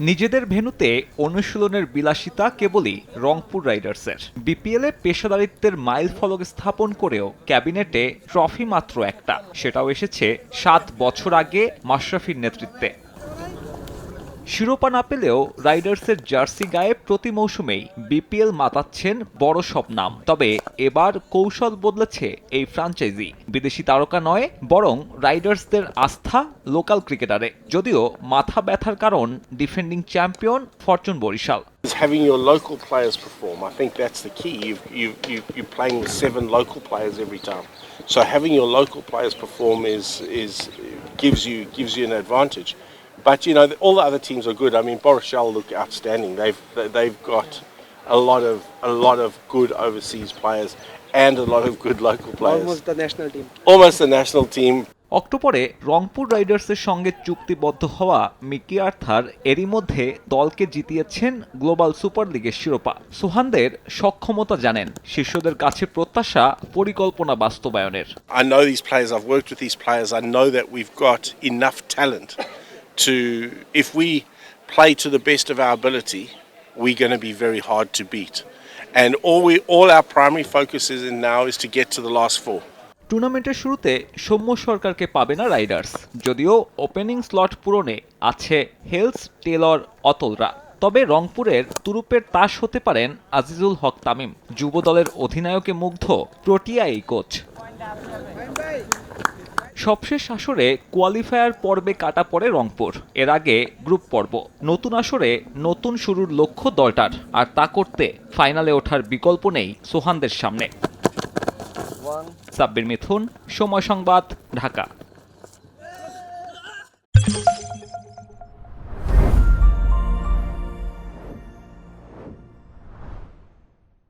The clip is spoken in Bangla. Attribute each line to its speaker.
Speaker 1: নিজেদের ভেনুতে অনুশীলনের বিলাসিতা কেবলই রংপুর রাইডার্সের। বিপিএলে পেশাদারিত্বের মাইল ফলক স্থাপন করেও ক্যাবিনেটে ট্রফি মাত্র একটা। সেটাও এসেছে সাত বছর আগে মাশরাফির নেতৃত্বে। শিরোপা না পেলেও রাইডার্সের জার্সি গায়ে প্রতি মৌসুমেই বিপিএল মাতাচ্ছেন বড় সব নাম তবে এবার কৌশল বদলেছে এই ফ্রাঞ্চাইজি বিদেশি তারকা নয় বরং রাইডার্সদের আস্থা লোকাল ক্রিকেটারে যদিও মাথা ব্যথার কারণ defending champion fortune Barishal
Speaker 2: is having your local players perform. I think that's the key. You you you you're playing with seven local players every time, so having your local players perform is is gives you gives you an advantage. But you know all the other teams are good. I mean, Borishal look outstanding. They've they've got a lot of a lot of good overseas players and a lot of good local players.
Speaker 3: almost the national team.
Speaker 2: Almost the national team.
Speaker 1: অক্টোবরে রংপুর রাইডার্সের সঙ্গে চুক্তিবদ্ধ হওয়া মিকি আর্থার এরই মধ্যে দলকে জিতিয়েছেন গ্লোবাল সুপার লিগের শিরোপা সুহানদের সক্ষমতা জানেন শিষ্যদের কাছে প্রত্যাশা পরিকল্পনা বাস্তবায়নের
Speaker 2: I know these players. I've worked with these players. I know that we've got enough talent to, if we play to the best of our ability, we're going to be very hard to beat. And all we, all our primary focus is in now is to get to the last four.
Speaker 1: টুর্নামেন্টের শুরুতে সৌম্য সরকারকে পাবে না রাইডার্স যদিও ওপেনিং স্লট পূরণে আছে হেলস টেলর অতলরা তবে রংপুরের তুরুপের তাস হতে পারেন আজিজুল হক তামিম যুব দলের অধিনায়কে মুগ্ধ প্রোটিয়া এই কোচ সবশেষ আসরে কোয়ালিফায়ার পর্বে কাটা পড়ে রংপুর। এর আগে গ্রুপ পর্ব। নতুন আসরে নতুন শুরুর লক্ষ্য দলটার। আর তা করতে ফাইনালে ওঠার বিকল্প নেই সোহানদের সামনে। সাব্বির মিথুন সময় সংবাদ ঢাকা।